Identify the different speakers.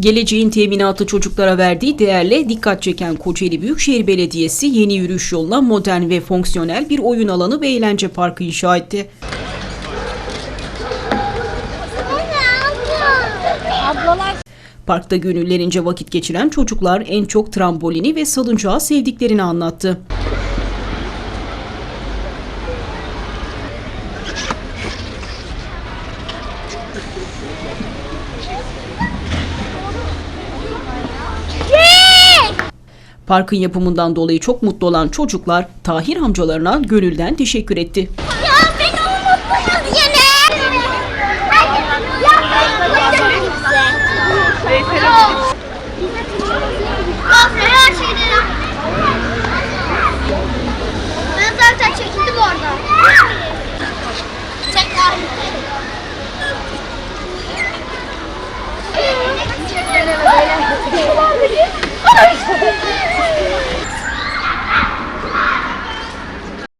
Speaker 1: Geleceğin teminatı çocuklara verdiği değerle dikkat çeken Kocaeli Büyükşehir Belediyesi yeni yürüyüş yoluna modern ve fonksiyonel bir oyun alanı ve eğlence parkı inşa etti. Parkta gönüllerince vakit geçiren çocuklar en çok trambolini ve salıncağı sevdiklerini anlattı. Parkın yapımından dolayı çok mutlu olan çocuklar Tahir amcalarına gönülden teşekkür etti.
Speaker 2: Ya yine. Ben zaten çekildim orada.